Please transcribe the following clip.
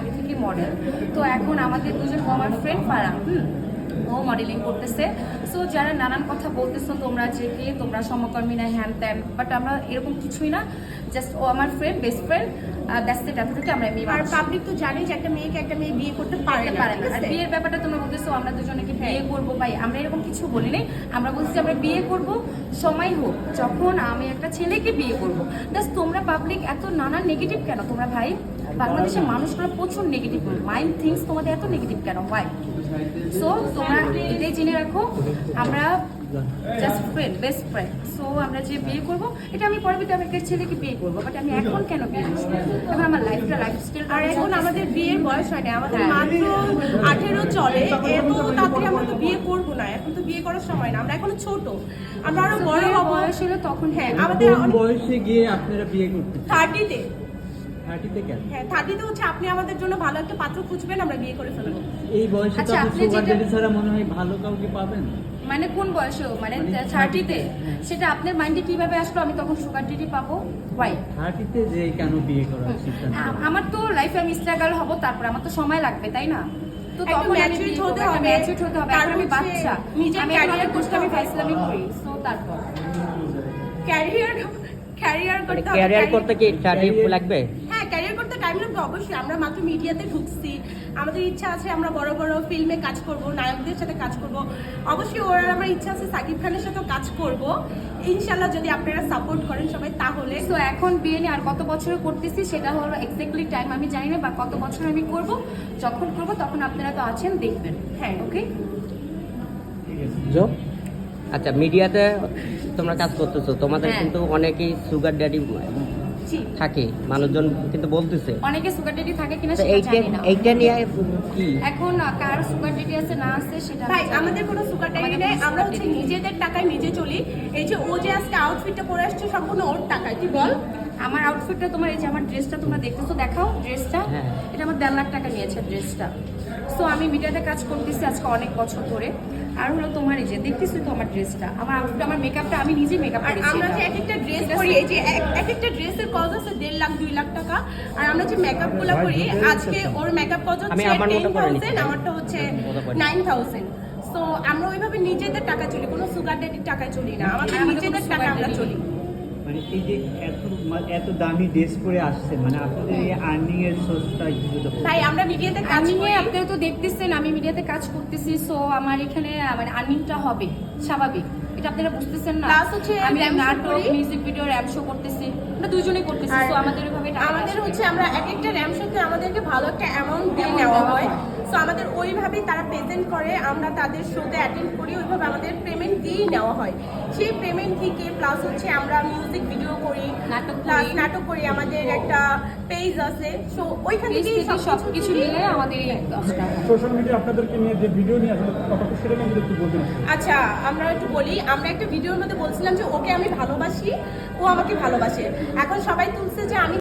আগে থেকে মডেল তো এখন আমাদের দুজন আমার ফ্রেন্ড পাড়া হুম? ও মডেলিং করতেছে। সো যারা নানান কথা বলতেছো তোমরা যে কে তোমরা সমকর্মী না হ্যান ত্যান। বাট আমরা এরকম কিছুই না জাস্ট ও আমার friend best friend that's the এতটুকু আমরা মেয়ে আর পাবলিক তো জানে যে একটা মেয়েকে একটা মেয়ে বিয়ে করতে পারে না পারে না। আর বিয়ের ব্যাপারটা তোমরা বলতেছো আমরা দুজনকে বিয়ে করব ভাই। আমরা এরকম কিছু বলি নাই। আমরা বলছি যে আমরা বিয়ে করব সময় হোক যখন আমি একটা ছেলেকে বিয়ে করব। জাস্ট তোমরা পাবলিক এত নানা নেগেটিভ কেন? তোমরা ভাই বাংলাদেশের মানুষগুলো প্রচুর নেগেটিভ মাইন্ড থিংস তোমাদের এত নেগেটিভ কেন? ভাই সো তোমরা এটাই জেনে রাখো আমরা just friend best friend so আমরা যে বিয়ে করব এটা আমি পরবর্তী আমি একটা ছেলেকে বিয়ে করব বাট আমি এখন কেন বিয়ে করব? এখন আমার লাইফটা লাইফস্টাইল আর এখন আমাদের বিয়ের বয়স হয় না আমাদের। মাত্র আঠেরো চলে এত তাড়াতাড়ি আমরা তো বিয়ে করব না এখন তো বিয়ে করার সময় না আমরা এখনও ছোট। আমরা আরও বড় বয়স হলে তখন হ্যাঁ হ্যাঁ আমাদের বয়সে গিয়ে আপনারা বিয়ে করতে থার্টিতে থার্টিতে কেন? হ্যাঁ থার্টিতে হচ্ছে আপনি আমাদের জন্য ভালো একটা পাত্র খুঁজবেন আমরা বিয়ে করে ফেলব। এই বয়সে তো আচ্ছা, আপনি আপনি সুগার ড্যাডি ছাড়া মনে হয় ভালো কাউকে পাবেন? মানে কোন বয়সে মানে মানে থার্টিতে 30 হ্যাঁ। সেটা আপনার মাইন্ডে কীভাবে আসলো? আমি তখন সুগার ডিডি পাবো। ওয়াই থার্টিতে যে কেন বিয়ে করার আমার তো লাইফে আমি স্ট্রাগল হব তারপর। আমার তো সময় লাগবে তাই না? তো তখন হতে হবে। হতে হবে। তারপর আমি বাচ্চা। নিজের আমি এখন career অনেক কষ্ট আমি ফাইসলামি করি। সো তারপর। ক্যারিয়ার ক্যারিয়ার করতে ক্যারিয়ার করতে কি টাইম Career- লাগবে? হ্যাঁ ক্যারিয়ার করতে টাইম লাগবে অবশ্যই আমরা মাত্র মিডিয়াতে ঢুকছি। আমাদের ইচ্ছা আছে আমরা বড় বড় ফিল্মে কাজ করব নায়কদের সাথে কাজ করব। অবশ্যই ওরা আমার ইচ্ছা আছে সাকিব খানের সাথেও কাজ করব। ইনশাল্লাহ যদি আপনারা সাপোর্ট করেন সবাই তাহলে তো এখন বিয়ে নিয়ে আর কত বছর করতেছি সেটা হলো এক্স্যাক্টলি টাইম আমি জানি না বা কত বছর আমি করব যখন করব তখন আপনারা তো আছেন দেখবেন। হ্যাঁ। ওকে জো আচ্ছা মিডিয়াতে তোমরা কাজ করতেছো তোমাদের হ্যাঁ। কিন্তু অনেকেই সুগার ড্যাডি থাকে মানুষজন কিন্তু বলতেছে। অনেকে সুগার ডেডি থাকে কিনা সেটা জানি না। এইটা নিয়ে কি? এখন কার সুগার ডেডি আছে না আছে সেটা ভাই আমাদের কোনো সুগার ডেডি নেই আমরা হচ্ছে নিজেদের টাকায় নিজে চলি। এই যে ও যে আজকে আউটফিটটা পরে আসছে সম্পূর্ণ ওর টাকায়। কি বল। আমার আউটফিটটা তোমার এই যে আমার ড্রেসটা তোমরা দেখতেছো দেখাও ড্রেসটা হ্যাঁ। এটা আমার দেড় লাখ টাকা নিয়েছে ড্রেসটা সো আমি মিডিয়াতে কাজ করতেছি আজকে অনেক বছর ধরে। আর হলো তোমার এই যে দেখতেছো তো আমার ড্রেসটা আমার আউটফিট আমার মেকআপটা আমি নিজে মেকআপ করেছি আমরা যে এক একটা ড্রেস করি এই যে এক এক একটা ড্রেসের কজ আছে দেড় লাখ দুই লাখ টাকা। আর আমরা যে মেকআপগুলো করি আজকে ওর মেকআপ কজ হচ্ছে টেন করে। থাউজেন্ড আমারটা হচ্ছে করে। নাইন থাউজেন্ড তো আমরা ওইভাবে নিজেদের টাকা চলি কোনো সুগার ড্যাডির টাকায় চলি না। আমাদের নিজেদের টাকা আমরা চলি। মানে এই যে এত এত দামি ড্রেস পরে আসছে মানে আপনাদের এই আর্নিং এর সোর্সটা তাই আমরা মিডিয়াতে কাজ করি। আপনারা তো দেখতেছেন আমি মিডিয়াতে কাজ করতেছি সো আমার এখানে মানে আর্নিংটা হবে স্বাভাবিক। এটা আপনারা বুঝতেছেন না? Plus হচ্ছে আমি নাটক মিউজিক ভিডিও র্যাপ শো করতেছি। আমরা দুজনেই করতেছি সো আমাদের ওইভাবে আমাদের হচ্ছে আমরা এক একটা র্যাম শোতে আমাদেরকে ভালো একটা অ্যামাউন্ট দিয়ে নেওয়া হয়। হয়। সো আমাদের ওইভাবেই তারা প্রেজেন্ট করে আমরা তাদের শোতে অ্যাটেন্ড করি ওইভাবে আমাদের পেমেন্ট দিয়েই নেওয়া হয়। সেই পেমেন্ট থেকে প্লাস হচ্ছে আমরা মিউজিক ভিডিও করি নাটক প্লাস নাটক করি আমাদের একটা পেজ আছে। সো ওইখান থেকে সব কিছু মিলে আমাদের। সোশ্যাল মিডিয়া আপনাদেরকে নিয়ে যে ভিডিও নিয়ে আসলে কত সেটা নিয়ে একটু বলবেন। আচ্ছা আমরা একটু বলি আমরা একটা ভিডিওর মধ্যে বলছিলাম যে ওকে আমি ভালোবাসি ও আমাকে ভালোবাসে। এখন সবাই তুলছে যে আমি